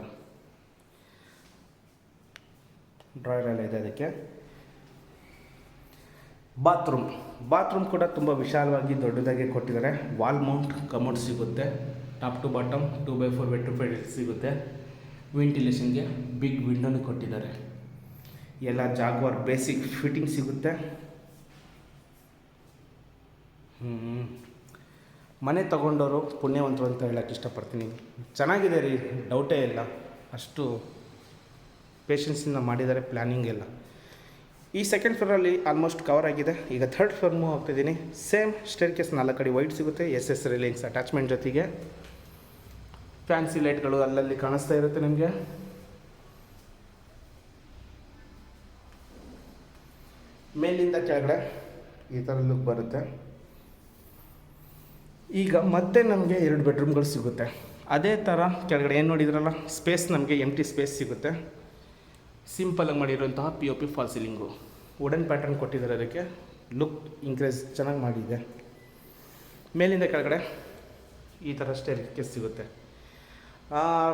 ಡ್ರಾಯರ್ ಎಲ್ಲ ಇದೆ ಅದಕ್ಕೆ. ಬಾತ್ರೂಮ್ ಬಾತ್ರೂಮ್ ಕೂಡ ತುಂಬ ವಿಶಾಲವಾಗಿ ದೊಡ್ಡದಾಗಿ ಕೊಟ್ಟಿದ್ದಾರೆ. ವಾಲ್ ಮೌಂಟ್ ಕಮೋಡ್ ಸಿಗುತ್ತೆ. Top to bottom two by four by two five ಸಿಗುತ್ತೆ. ವೆಂಟಿಲೇಷನ್ಗೆ ಬಿಗ್ ವಿಂಡೋನು ಕೊಟ್ಟಿದ್ದಾರೆ. ಎಲ್ಲ ಜಾಗ್ವಾರ್ ಬೇಸಿಕ್ ಫಿಟ್ಟಿಂಗ್ ಸಿಗುತ್ತೆ. ಹ್ಞೂ ಮನೆ ತಗೊಂಡವರು ಪುಣ್ಯವಂತರು ಅಂತ ಹೇಳಕ್ಕೆ ಇಷ್ಟಪಡ್ತೀನಿ. ಚೆನ್ನಾಗಿದೆ ರೀ ಡೌಟೇ ಇಲ್ಲ. ಅಷ್ಟು ಪೇಷನ್ಸಿಂದ ಮಾಡಿದ್ದಾರೆ ಪ್ಲ್ಯಾನಿಂಗ್ ಎಲ್ಲ ಈ ಸೆಕೆಂಡ್ ಫ್ಲೋರಲ್ಲಿ ಆಲ್ಮೋಸ್ಟ್ ಕವರ್ ಆಗಿದೆ. ಈಗ ಥರ್ಡ್ ಫ್ಲೋರ್ ಮೂವ್ ಆಗ್ತಿದ್ದೀನಿ ಸೇಮ್ ಸ್ಟೇರ್ ಕೇಸ್ ನಾಲ್ಕು ಕಡೆ ವೈಟ್ ಸಿಗುತ್ತೆ. ಎಸ್ ಎಸ್ ರಿಲೈನ್ಸ್ ಅಟ್ಯಾಚ್ಮೆಂಟ್ ಜೊತೆಗೆ. ಫ್ಯಾನ್ಸಿ ಲೈಟ್ಗಳು ಅಲ್ಲಲ್ಲಿ ಕಾಣಿಸ್ತಾ ಇರುತ್ತೆ ನಿಮಗೆ. ಮೇಲಿಂದ ಕೆಳಗಡೆ ಈ ಥರ ಲುಕ್ ಬರುತ್ತೆ. ಈಗ ಮತ್ತೆ ನಮಗೆ ಎರಡು ಬೆಡ್ರೂಮ್ಗಳು ಸಿಗುತ್ತೆ. ಅದೇ ಥರ ಕೆಳಗಡೆ ಏನು ನೋಡಿದ್ರಲ್ಲ ಸ್ಪೇಸ್ ನಮಗೆ ಎಂ ಟಿ ಸ್ಪೇಸ್ ಸಿಗುತ್ತೆ ಸಿಂಪಲಾಗಿ ಮಾಡಿರುವಂತಹ P O P fall ceiling wooden pattern ಕೊಟ್ಟಿದ್ದಾರೆ ಅದಕ್ಕೆ. ಲುಕ್ ಇನ್ಕ್ರೀಸ್ ಚೆನ್ನಾಗಿ ಮಾಡಿದೆ. ಮೇಲಿಂದ ಕೆಳಗಡೆ ಈ ಥರ ಸ್ಟೇರ್ಕೆ ಸಿಗುತ್ತೆ.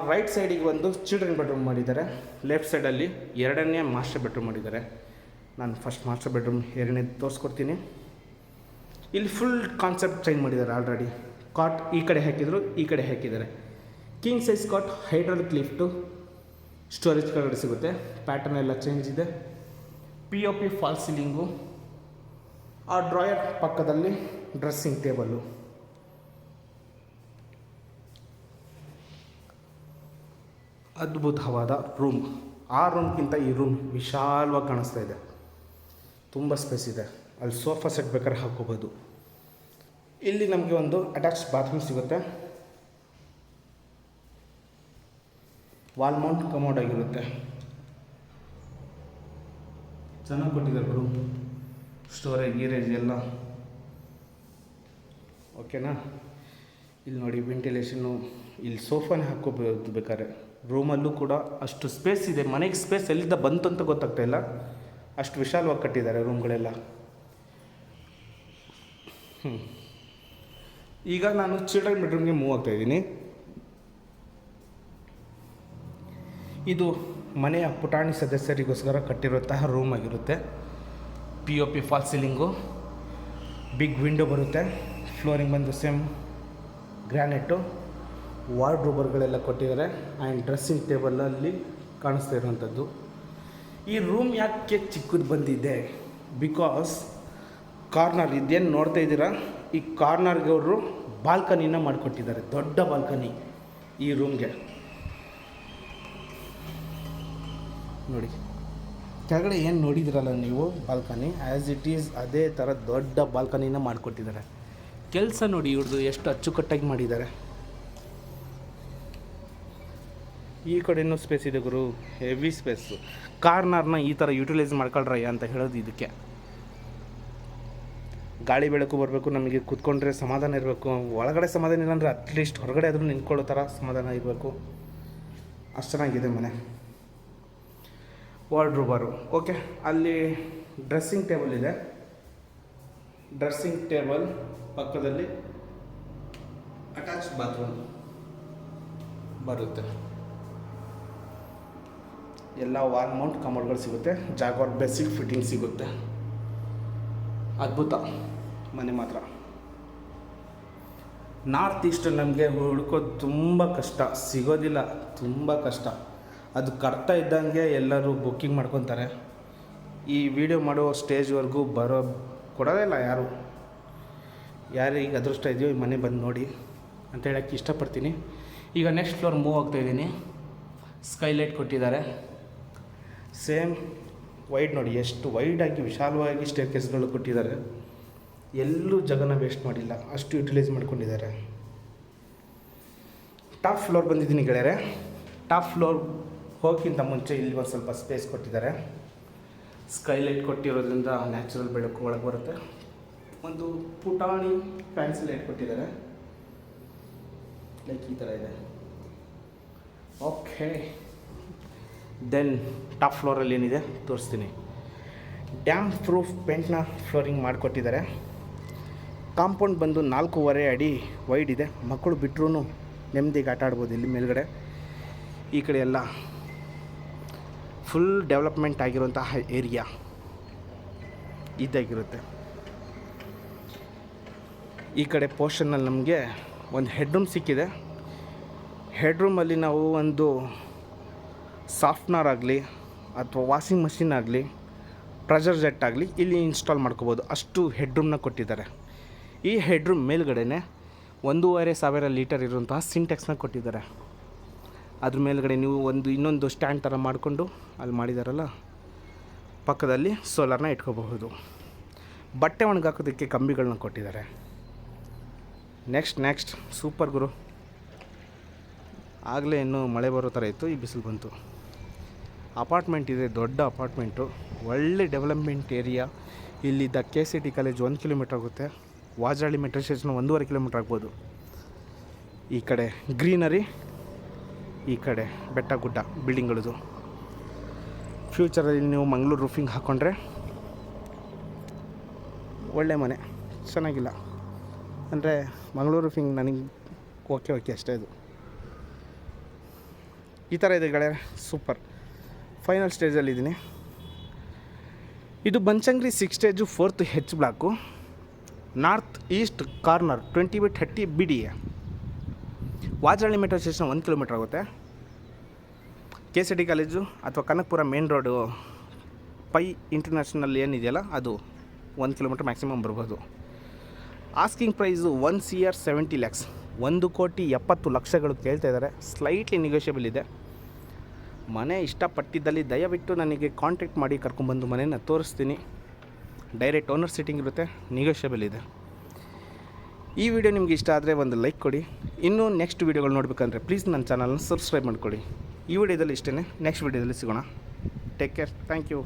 ರೈಟ್ ಸೈಡಿಗೆ ಒಂದು ಚಿಲ್ಡ್ರನ್ ಬೆಡ್ರೂಮ್ ಮಾಡಿದ್ದಾರೆ. ಲೆಫ್ಟ್ ಸೈಡಲ್ಲಿ ಎರಡನೇ ಮಾಸ್ಟರ್ ಬೆಡ್ರೂಮ್ ಮಾಡಿದ್ದಾರೆ. ನಾನು ಫಸ್ಟ್ ಮಾಸ್ಟರ್ ಬೆಡ್ರೂಮ್ ಎರಡನೇ ತೋರಿಸ್ಕೊಡ್ತೀನಿ. ಇಲ್ಲಿ ಫುಲ್ ಕಾನ್ಸೆಪ್ಟ್ ಚೇಂಜ್ ಮಾಡಿದ್ದಾರೆ ಆಲ್ರೆಡಿ ಕಾಟ್ ಈ ಕಡೆ ಹಾಕಿದ್ರು, ಈ ಕಡೆ ಹಾಕಿದ್ದಾರೆ. King size cot hydraulic lift storage ಕೆಳಗಡೆ ಸಿಗುತ್ತೆ. ಪ್ಯಾಟರ್ನ್ ಎಲ್ಲ ಚೇಂಜ್ ಇದೆ. P O P fall ceiling ಆ ಡ್ರಾಯರ್ ಪಕ್ಕದಲ್ಲಿ ಡ್ರೆಸ್ಸಿಂಗ್ ಟೇಬಲ್ಲು ಅದ್ಭುತವಾದ ರೂಮ್ ಆ ರೂಮ್ಗಿಂತ ಈ ರೂಮ್ ವಿಶಾಲವಾಗಿ ಕಾಣಿಸ್ತಾ ಇದೆ. ತುಂಬ ಸ್ಪೇಸ್ ಇದೆ. ಅಲ್ಲಿ ಸೋಫಾ ಸೆಟ್ ಬೇಕಾದ್ರೆ ಹಾಕೋಬೋದು ಇಲ್ಲಿ ನಮಗೆ ಒಂದು ಅಟ್ಯಾಚ್ ಬಾತ್ರೂಮ್ ಸಿಗುತ್ತೆ. ವಾಲ್ ಮೌಂಟ್ ಕಮೋಡ್ ಆಗಿರುತ್ತೆ. ಚೆನ್ನಾಗಿ ಕೊಟ್ಟಿದ್ದಾರೆ ರೂಮ್ ಸ್ಟೋರೇಜ್ ಗೀರೇಜ್ ಎಲ್ಲ. ಓಕೆನಾ ಇಲ್ಲಿ ನೋಡಿ ವೆಂಟಿಲೇಷನ್ನು ಇಲ್ಲಿ ಸೋಫಾನೇ ಹಾಕೋಬೋದು ಬೇಕಾದ್ರೆ. ರೂಮಲ್ಲೂ ಕೂಡ ಅಷ್ಟು ಸ್ಪೇಸ್ ಇದೆ. ಮನೆಗೆ ಸ್ಪೇಸ್ ಎಲ್ಲಿಂದ ಬಂತು ಅಂತ ಗೊತ್ತಾಗ್ತಾ ಇಲ್ಲ. ಅಷ್ಟು ವಿಶಾಲವಾಗಿ ಕಟ್ಟಿದ್ದಾರೆ ರೂಮ್ಗಳೆಲ್ಲ. ಹ್ಞೂ ಈಗ ನಾನು ಚಿಲ್ಡ್ರನ್ ಬೆಡ್ರೂಮ್ಗೆ ಮೂವ್ ಆಗ್ತಾ ಇದ್ದೀನಿ. ಇದು ಮನೆಯ ಪುಟಾಣಿ ಸದಸ್ಯರಿಗೋಸ್ಕರ ಕಟ್ಟಿರುವಂತಹ ರೂಮ್ ಆಗಿರುತ್ತೆ. P O P fall ceiling. Big window ಬರುತ್ತೆ. ಫ್ಲೋರಿಂಗ್ ಬಂದು ಸೇಮ್ ಗ್ರ್ಯಾನೆಟು ವಾರ್ಡ್ರೋಬರ್ಗಳೆಲ್ಲ ಕೊಟ್ಟಿದ್ದಾರೆ. ಆ್ಯಂಡ್ ಡ್ರೆಸ್ಸಿಂಗ್ ಟೇಬಲಲ್ಲಿ ಕಾಣಿಸ್ತಾ ಇರುವಂಥದ್ದು. ಈ ರೂಮ್ ಯಾಕೆ ಚಿಕ್ಕದು ಬಂದಿದೆ? ಬಿಕಾಸ್ ಕಾರ್ನರ್ ಇದೇನು ನೋಡ್ತಾ ಇದ್ದೀರಾ? ಈ ಕಾರ್ನರ್ಗೆ ಅವರು ಬಾಲ್ಕನಿನ ಮಾಡಿಕೊಟ್ಟಿದ್ದಾರೆ, ದೊಡ್ಡ ಬಾಲ್ಕನಿ ಈ ರೂಮ್ಗೆ ನೋಡಿ, ಕೆಳಗಡೆ ಏನು ನೋಡಿದಿರಲ್ಲ ನೀವು ಬಾಲ್ಕನಿ ಆ್ಯಸ್ ಇಟ್ ಈಸ್ ಅದೇ ಥರ ದೊಡ್ಡ ಬಾಲ್ಕನಿನ ಮಾಡಿಕೊಟ್ಟಿದ್ದಾರೆ. ಕೆಲಸ ನೋಡಿ ಇವ್ರದ್ದು ಎಷ್ಟು ಅಚ್ಚುಕಟ್ಟಾಗಿ ಮಾಡಿದ್ದಾರೆ. ಈ ಕಡೆನೂ ಸ್ಪೇಸ್ ಇದೆ ಗುರು. ಹೆವಿ ಸ್ಪೇಸು ಕಾರ್ನರ್ನ ಈ ಥರ ಯೂಟಿಲೈಸ್ ಮಾಡ್ಕೊಳ್ರಯ್ಯ ಅಂತ ಹೇಳೋದು ಇದಕ್ಕೆ. ಗಾಳಿ ಬೆಳಕು ಬರಬೇಕು, ನಮಗೆ ಕೂತ್ಕೊಂಡ್ರೆ ಸಮಾಧಾನ ಇರಬೇಕು. ಒಳಗಡೆ ಸಮಾಧಾನ ಇಲ್ಲ ಅಂದರೆ ಅಟ್ಲೀಸ್ಟ್ ಹೊರಗಡೆ ಆದರೂ ನಿಂತ್ಕೊಳ್ಳೋ ಥರ ಸಮಾಧಾನ ಇರಬೇಕು. ಅಷ್ಟು ಚೆನ್ನಾಗಿದೆ ಮನೆ. ವಾರ್ಡ್ರೂಬರು ಓಕೆ ಅಲ್ಲಿ ಡ್ರೆಸ್ಸಿಂಗ್ ಟೇಬಲ್ ಇದೆ. ಡ್ರೆಸ್ಸಿಂಗ್ ಟೇಬಲ್ ಪಕ್ಕದಲ್ಲಿ ಅಟ್ಯಾಚ್ ಬಾತ್ರೂಮ್ ಬರುತ್ತೆ. ಎಲ್ಲ ವಾಲ್ ಮೌಂಟ್ ಕಮೋಡ್ಗಳು ಸಿಗುತ್ತೆ. ಜಾಗ್ವಾರ್ ಬೇಸಿಕ್ ಫಿಟ್ಟಿಂಗ್ ಸಿಗುತ್ತೆ. ಅದ್ಭುತ. ಮನೆ ಮಾತ್ರ. ನಾರ್ತ್ ಈಸ್ಟ್ ನಮಗೆ ಹುಡ್ಕೋದು ತುಂಬ ಕಷ್ಟ. ಸಿಗೋದಿಲ್ಲ, ತುಂಬ ಕಷ್ಟ. ಅದು ಕರ್ತಾ ಇದ್ದಂಗೆ ಎಲ್ಲರೂ ಬುಕ್ಕಿಂಗ್ ಮಾಡ್ಕೊತಾರೆ. ಈ ವಿಡಿಯೋ ಮಾಡೋ ಸ್ಟೇಜ್ವರೆಗೂ ಬರೋ ಕೊಡೋದೇ ಇಲ್ಲ ಯಾರು. ಯಾರಿಗೆ ಅದೃಷ್ಟ ಇದೆಯೋ ಈ ಮನೆ ಬಂದು ನೋಡಿ ಅಂತ ಹೇಳೋಕ್ಕೆ ಇಷ್ಟಪಡ್ತೀನಿ. ಈಗ ನೆಕ್ಸ್ಟ್ ಫ್ಲೋರ್ ಮೂವ್ ಆಗ್ತಾಯಿದ್ದೀನಿ ಸ್ಕೈಲೈಟ್ ಕೊಟ್ಟಿದ್ದಾರೆ. ಸೇಮ್ ವೈಡ್ ನೋಡಿ, ಎಷ್ಟು ವೈಡಾಗಿ ವಿಶಾಲವಾಗಿ ಸ್ಟೇರ್ ಕೇಸ್ಗಳು ಕೊಟ್ಟಿದ್ದಾರೆ. ಎಲ್ಲೂ ಜಗನ ವೇಸ್ಟ್ ಮಾಡಿಲ್ಲ, ಅಷ್ಟು ಯುಟಿಲೈಸ್ ಮಾಡ್ಕೊಂಡಿದ್ದಾರೆ. ಟಾಪ್ ಫ್ಲೋರ್ ಬಂದಿದ್ದೀನಿ ಗೆಳೆಯರೆ. ಟಾಪ್ ಫ್ಲೋರ್ ಹೋಗೋಕ್ಕಿಂತ ಮುಂಚೆ ಇಲ್ಲಿ ಒಂದು ಸ್ವಲ್ಪ ಸ್ಪೇಸ್ ಕೊಟ್ಟಿದ್ದಾರೆ. ಸ್ಕೈಲೈಟ್ ಕೊಟ್ಟಿರೋದ್ರಿಂದ ನ್ಯಾಚುರಲ್ ಬೆಳಕು ಒಳಗೆ ಬರುತ್ತೆ. ಒಂದು ಪುಟಾಣಿ ಫ್ಯಾನ್ಸಿ ಲೈಟ್ ಕೊಟ್ಟಿದ್ದಾರೆ. ಲೈಕ್ ಈ ಥರ ಇದೆ. ಓಕೆ ದೆನ್ ಟಾಪ್ ಫ್ಲೋರಲ್ಲಿ ಏನಿದೆ, ತೋರಿಸ್ತೀನಿ. ಡ್ಯಾಮ್ ಪ್ರೂಫ್ ಪೇಂಟ್ನ ಫ್ಲೋರಿಂಗ್ ಮಾಡಿಕೊಟ್ಟಿದ್ದಾರೆ. ಕಾಂಪೌಂಡ್ ಬಂದು ನಾಲ್ಕೂವರೆ ಅಡಿ ವೈಡ್ ಇದೆ. ಮಕ್ಕಳು ಬಿಟ್ಟರೂ ನೆಮ್ಮದಿಗೆ ಆಟ ಆಡ್ಬೋದು ಇಲ್ಲಿ ಮೇಲ್ಗಡೆ. ಈ ಕಡೆ ಎಲ್ಲ ಫುಲ್ ಡೆವಲಪ್ಮೆಂಟ್ ಆಗಿರುವಂತಹ ಏರಿಯಾ ಇದಾಗಿರುತ್ತೆ. ಈ ಕಡೆ ಪೋರ್ಷನ್ನಲ್ಲಿ ನಮಗೆ ಒಂದು ಹೆಡ್ರೂಮ್ ಸಿಕ್ಕಿದೆ. ಹೆಡ್ರೂಮಲ್ಲಿ ನಾವು ಒಂದು ಸಾಫ್ಟ್ನರ್ ಆಗಲಿ ಅಥವಾ ವಾಷಿಂಗ್ ಮಷಿನ್ ಆಗಲಿ ಪ್ರೆಷರ್ ಜೆಟ್ ಆಗಲಿ ಇಲ್ಲಿ ಇನ್ಸ್ಟಾಲ್ ಮಾಡ್ಕೋಬೋದು. ಅಷ್ಟು ಹೆಡ್ರೂಮ್ನ ಕೊಟ್ಟಿದ್ದಾರೆ. ಈ ಹೆಡ್ರೂಮ್ ಮೇಲ್ಗಡೆನೆ ಒಂದೂವರೆ ಸಾವಿರ ಲೀಟರ್ ಇರುವಂತಹ ಸಿಂಟೆಕ್ಸ್ನ ಕೊಟ್ಟಿದ್ದಾರೆ. ಅದ್ರ ಮೇಲ್ಗಡೆ ನೀವು ಒಂದು ಇನ್ನೊಂದು ಸ್ಟ್ಯಾಂಡ್ ಥರ ಮಾಡಿಕೊಂಡು ಅಲ್ಲಿ ಮಾಡಿದಾರಲ್ಲ, ಪಕ್ಕದಲ್ಲಿ ಸೋಲಾರ್ನ ಇಟ್ಕೋಬಹುದು. ಬಟ್ಟೆ ಒಣಗಾಕೋದಕ್ಕೆ ಕಂಬಿಗಳನ್ನ ಕೊಟ್ಟಿದ್ದಾರೆ. ನೆಕ್ಸ್ಟ್ ನೆಕ್ಸ್ಟ್ ಸೂಪರ್ ಗುರು. ಆಗಲೇ ಇನ್ನೂ ಮಳೆ ಬರೋ ಥರ ಇತ್ತು, ಈ ಬಿಸಿಲು ಬಂತು. ಅಪಾರ್ಟ್ಮೆಂಟ್ ಇದೆ, ದೊಡ್ಡ ಅಪಾರ್ಟ್ಮೆಂಟು. ಒಳ್ಳೆ ಡೆವಲಪ್ಮೆಂಟ್ ಏರಿಯಾ. ಇಲ್ಲಿದ್ದ ಕೆ ಸಿ ಟಿ ಕಾಲೇಜ್ ಒಂದು ಕಿಲೋಮೀಟ್ರ್ ಆಗುತ್ತೆ. ವಾಜರಳ್ಳಿ ಮೆಟ್ರೋ ಸ್ಟೇಷನ್ ಒಂದೂವರೆ ಕಿಲೋಮೀಟ್ರ್ ಆಗ್ಬೋದು. ಈ ಕಡೆ ಗ್ರೀನರಿ, ಈ ಕಡೆ ಬೆಟ್ಟ ಗುಡ್ಡ ಬಿಲ್ಡಿಂಗ್ಗಳದು. ಫ್ಯೂಚರಲ್ಲಿ ನೀವು ಮಂಗಳೂರು ರೂಫಿಂಗ್ ಹಾಕ್ಕೊಂಡ್ರೆ ಒಳ್ಳೆ ಮನೆ, ಚೆನ್ನಾಗಿಲ್ಲ. ಅಂದರೆ ಮಂಗಳೂರು ರೂಫಿಂಗ್ ನನಗೆ ಓಕೆ ಓಕೆ ಅಷ್ಟೇ ಇದು ಈ ಥರ ಇದೆ ಗಳೇ ಸೂಪರ್. ಫೈನಲ್ ಸ್ಟೇಜಲ್ಲಿದ್ದೀನಿ ಇದು Banashankari six stage fourth H block. North east corner twenty by thirty B D A Vajarahalli metro station ಒಂದು ಕಿಲೋಮೀಟ್ರ್ ಆಗುತ್ತೆ. ಕೆ ಸಿ ಡಿ ಕಾಲೇಜು ಅಥವಾ Kanakapura main road Pai international ಏನಿದೆಯಲ್ಲ ಅದು ಒಂದು ಕಿಲೋಮೀಟ್ರ್ ಮ್ಯಾಕ್ಸಿಮಮ್ ಬರ್ಬೋದು. Asking price one C R seventy lakhs. ಒಂದು ಕೋಟಿ ಎಪ್ಪತ್ತು ಲಕ್ಷಗಳು ಕೇಳ್ತಾ ಇದ್ದಾರೆ. ಸ್ಲೈಟ್ಲಿ ನೆಗೋಷಿಯಬಲ್ ಇದೆ. ಮನೆ ಇಷ್ಟಪಟ್ಟಿದ್ದಲ್ಲಿ ದಯವಿಟ್ಟು ನನಗೆ ಕಾಂಟ್ಯಾಕ್ಟ್ ಮಾಡಿ ಕರ್ಕೊಂಡ್ಬಂದು ಮನೆಯನ್ನು ತೋರಿಸ್ತೀನಿ. ಡೈರೆಕ್ಟ್ ಓನರ್ ಸೀಟಿಂಗ್ ಇರುತ್ತೆ ನಿಗೋಷಿಯಬಲ್ ಇದೆ. ಈ ವಿಡಿಯೋ ನಿಮಗೆ ಇಷ್ಟ ಆದರೆ ಒಂದು ಲೈಕ್ ಕೊಡಿ. ಇನ್ನೂ ನೆಕ್ಸ್ಟ್ ವೀಡಿಯೋಗಳು ನೋಡಬೇಕಂದ್ರೆ ಪ್ಲೀಸ್ ನನ್ನ ಚಾನಲ್ನ ಸಬ್ಸ್ಕ್ರೈಬ್ ಮಾಡ್ಕೊಡಿ ಈ ವಿಡಿಯೋದಲ್ಲಿ ಇಷ್ಟೇ ನೆಕ್ಸ್ಟ್ ವಿಡಿಯೋದಲ್ಲಿ ಸಿಗೋಣ. Take care thank you